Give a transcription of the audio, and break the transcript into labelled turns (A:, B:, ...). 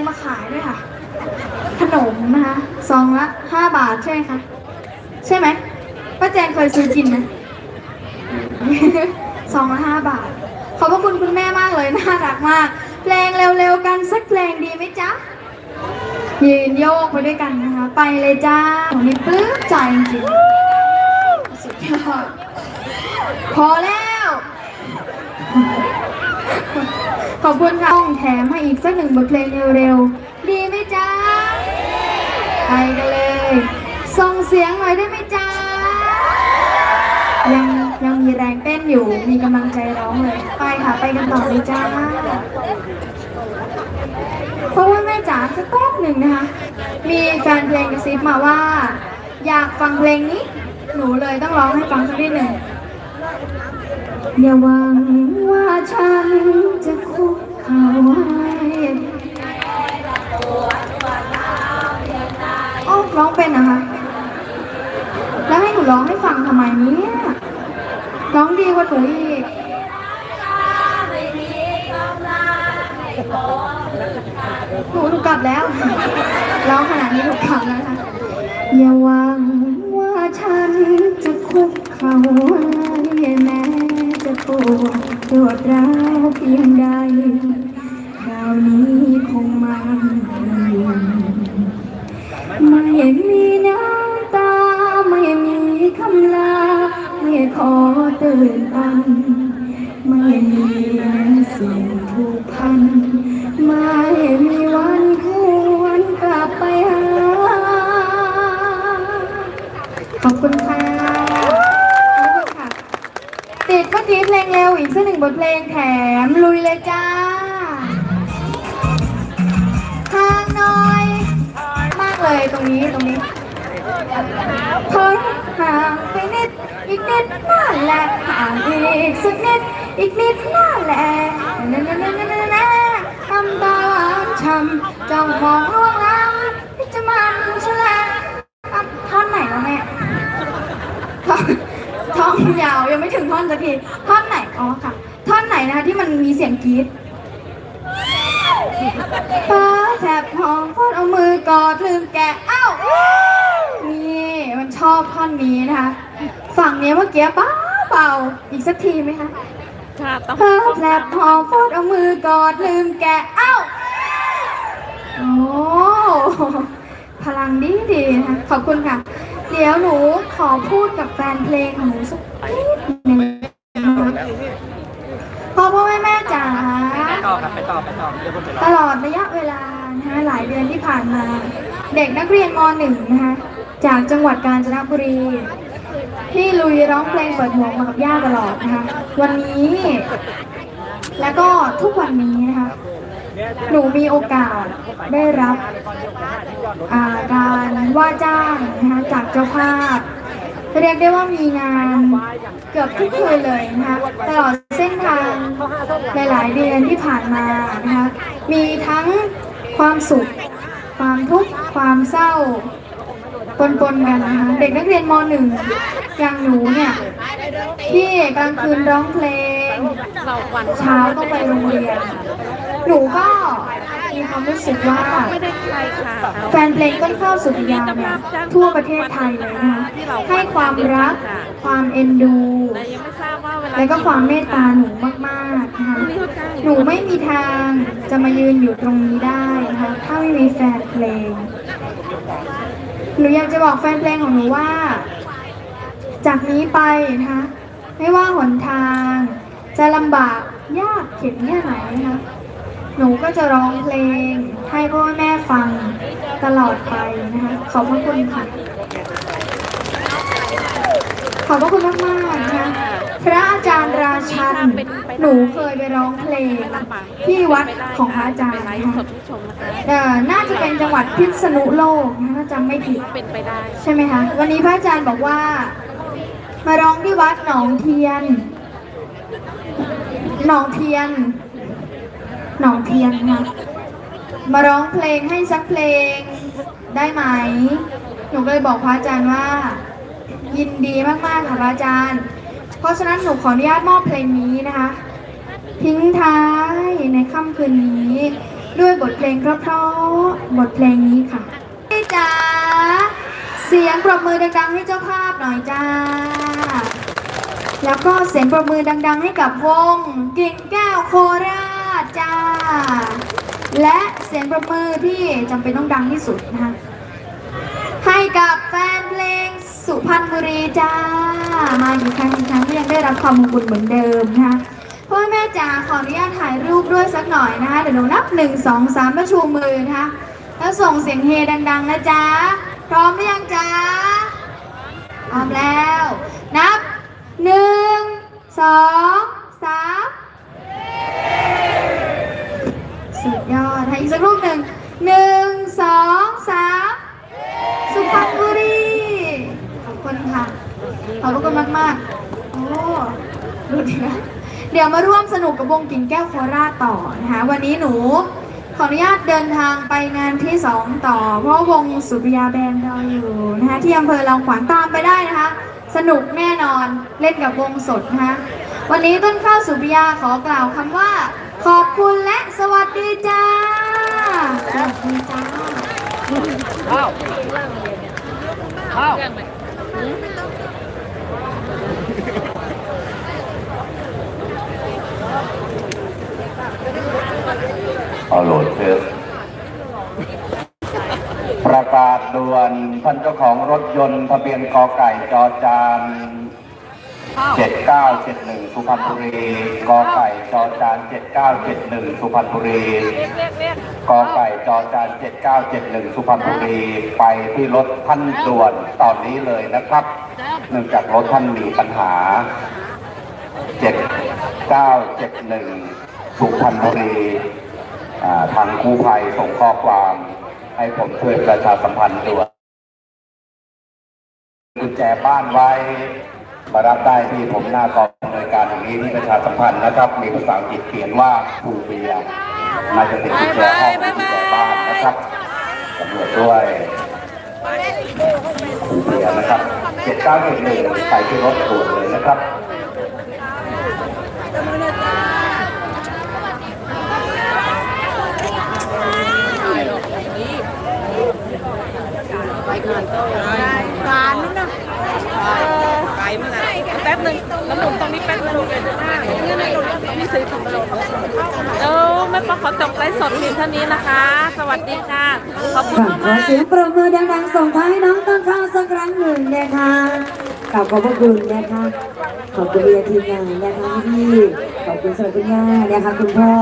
A: งมาขายด้วยค่ะ ขนมนะคะซองละห้าบาทใช่ไหมคะ ใช่ไหมป้าแจงเคยซื้อกินไหมซองละห้าบาท ขอบพระคุณคุณแม่มากเลย น่ารักมาก เพลงเร็วๆกันสักเพลงดีไหมจ๊ะ ยืนโยกไปด้วยกันนะคะ ไปเลยจ้าโหนี่ปลื้มใจจริงสุดยอดพอแล้ว อบคุณค่ะต้องแถมให้อีกสักหนึ่งบทเพลงเร็วๆ ดีไหมจ๊ะ ไปกันเลย ส่งเสียงหน่อยได้ไหมจ๊ะ ยังยังมีแรงเต้นอยู่ มีกำลังใจร้องเลย ไปค่ะ ไปกันต่อเลยจ้า เพราะว่าแม่จ๋าสักแป๊บหนึ่งนะคะ มีแฟนเพลงกระซิบมาว่า อยากฟังเพลงนี้ หนูเลยต้องร้องให้ฟังสักนิดหนึ่ง อย่าหวังว่าฉันจะคุกเข่าให้โอ้ร้องเป็นนะคะ แล้วให้หนูร้องให้ฟังทำไมเนี่ย ร้องดีกว่าหนูอีกหนูถูกกลับแล้วร้องขนาดนี้ถูกกลับแล้วค่ะอย่าหวังว่าฉันจะคุกเข่าให้แม้จะ ปวดปวดร้าวเพียงใดคราวนี้คงไมันไม่มีน้ำตา ไม่มีคำลา ไม่ขอตื่นตัน ไม่มีน้ำเสียงผูกพัน ไม่มีวันหวนกลับไปหาขอบคุณค่ะ ขอบคุณค่ะ ติดเมื่อกี้เพลงเร็วอีกสักหนึ่งบ ทเพลงแถมลุยเลยจ้าห่างหน่อย มากเลยตรงนี้ตรงนี้ถอยห่างไปนิด อีกนิดนั่นแหละห่างอีกสักนิด อีกนิดนั่นแหละนั่นนั่นนั่นนั่นนั่นทำตาหวานช้ำจ้องมองล่วงล้ำที่จะมันฉลาดท่อนไหนวะแม่ท่อนยาวยังไม่ถึงท่อนสักทีท่อนไหนอ๋อค่ะ นไหนนะคะที่มันมีเสียงกรี๊ดป้าแทบหอมฟอดเอามือกอดลืมแกะเอ้านี่มันชอบท่อนนี้นะคะ ฝั่งนี้เมื่อกี้เบาเบาอีกสักทีไหมคะ
B: ค่ะต้อง
A: ป้าแทบหอมฟอดเอามือกอดลืมแกะเอ้าโอ้พลังดีดีๆนะคะขอบคุณค่ะ เดี๋ยวหนูขอพูดกับแฟนเพลงของหนูสัก
C: ต่อครับไปต่อไปต่อเดี๋ยวผมไปร
A: ตลอดระยะเวลานะคะหลายเดือนที่ผ่านมา เด็กนักเรียนม .1 นะคะจากจังหวัดกาญจนบุรี ที่ลุยร้องเพลงเปิดหมวกมากับย่าตลอดนะคะวันนี้ แล้วก็ทุกวันนี้นะคะหนูมีโอกาสได้รับาการว่าจ้างนะคะจากเจ้าภาพเรียกได้ว่ามีงาน เกือบทุกคืนเลยนะคะตลอดเส้นทางหลาย ๆ เดือนที่ผ่านมานะคะมีทั้งความสุข ความทุกข์ความเศร้าปนๆกันนะคะเด็กนักเรียนม .1 อย่างหนูเนี่ยที่กลางคืนร้องเพลง
B: เราวัน
A: เช้าต้องไปโรงเรียน หนูก็ มีความรู้สึกว่า
B: ไม่ได้ใครค่ะ
A: แฟนเพลงต้นข้าวสุริยาเนี่ยทั่วประเทศไทยเลยนะคะให้ความรัก ความเอ็นดู
B: แต่ยังไม่ทราบว่าเวลา
A: และก็ความเมตตาหนูมากๆนะคะหนูไม่มีทางจะมายืนอยู่ตรงนี้ได้นะคะถ้าไม่มีแฟนเพลง หนูอยากจะบอกแฟนเพลงของหนูว่า จากนี้ไปนะคะไม่ว่าหนทาง จะลำบากยากเข็ญแค่ไหนนะคะหนูก็ จะร้องเพลง ให้พ่อแม่ฟังตลอดไปนะคะ ขอบพระคุณค่ะ ขอบพระคุณมากๆนะคะพระอาจารย์ราชัน หนูเคยไปร้องเพลงที่วัดของพระอาจารย์นะคะ
B: ดผู้ชมนะคะ
A: เอ่อน่าจะเป็นจังหวัดพิษณุโลกนะถ้าจำไม่ผิดใช่ไหมคะ วันนี้พระอาจารย์บอกว่า มาร้องที่วัดหนองเทียน หนองเทียน หนองเทียนค่ะมาร้องเพลงให้สักเพลงได้ไหม หนูก็เลยบอกพระอาจารย์ว่า ยินดีมากๆค่ะพระอาจารย์ เพราะฉะนั้นหนูขออนุญาตมอบเพลงนี้นะคะ ทิ้งท้ายในค่ำคืนนี้ ด้วยบทเพลงเพราะๆบทเพลงนี้ค่ะพี่จ๋าเสียงปรบมือดังๆให้เจ้าภาพหน่อยจ้า แล้วก็เสียงปรบมือดังๆให้กับวงกิ่งแก้วโคราช จ้า และเสียงปรบมือที่จำเป็นต้องดังที่สุดนะคะให้กับแฟนเพลงสุพรรณบุรีจ้า มาอีกครั้งอีกครั้งก็ยังได้รับความมงกุฎเหมือนเดิมนะคะพ่อแม่จ๋าขออนุญาตถ่ายรูปด้วยสักหน่อยนะคะเดี๋ยวหนูนับหนึ่งสองสามแล้วชูมือนะคะแล้วส่งเสียงเฮดัง ๆ นะจ๊ะ พร้อมหรือยังจ๊ะพร้อมแล้ว นับหนึ่งสองสาม สุดยอดให้อีกสักรูปหนึ่งหนึ่งสองสามสุพรรณบุรีขอบคุณค่ะขอบคุณมากๆโอ้ดูดีนะเดี๋ยวมาร่วมสนุกกับวงกิ่งแก้วโคราชต่อนะคะวันนี้หนูขออนุญาตเดินทางไปงานที่2ต่อ เพราะวงสุริยาแบนด์เราอยู่นะคะที่อำเภอลองขวางตามไปได้นะคะ สนุกแน่นอนเล่นกับวงสดนะคะวันนี้ต้นข้าวสุริยาขอกล่าวคำว่า ขอบคุณและสวัสดีจ้า สวัสดีจ้า
C: ข้าวข้าว
D: เอาโหลดเฟซประกาศด่วนท่านเจ้าของรถยนต์ทะเบียนกอไก่จอจาน 7971 สุพรรณบุรี กอไก่จอจาน 7971 สุพรรณบุรี
B: เรียกเรียก
D: กอไก่จอจาน 7971 สุพรรณบุรี ไปที่รถท่านด่วนตอนนี้เลยนะครับ เนื่องจากรถท่านมีปัญหา 7971 สุพรรณบุรีอ่าทางกู้ภัยส่งข้อความให้ผมช่วยประชาสัมพันธ์ด่วนกุญแจบ้านไว้ มารับได้ที่ผมหน้ากองอำนวยการแห่งนี้ที่ประชาสัมพันธ์นะครับ มีภาษาอังกฤษเขียนว่าคูเบียมาจะติดกุญแจห้องกุญแจบ้านนะครับตำรวจด้วยคูเบียนะครับ7971ไปที่รถตรวจเลยนะครับ
B: ไกลเมื่อไหร่แป๊บหนึงแล้วหมุนตรงนี้แป๊บหนึงมีซื้อถุงโลเออแม่ปอ ขอจบไลฟ์สดเพียงเท่านี้นะคะ สวัสดีค่ะ ขอบคุณ
E: ค่ะขอ
B: มาก
E: เสียงปรบมือดังๆส่งท้ายน้องต้นข้าวสักครั้งหนึ่งนะคะขอบขอบพระคุณนะคะ ขอบคุณเรียนทีมงานนะคะพี่ขอบคุณสำหรับคุณย่านะคะคุณพ่อ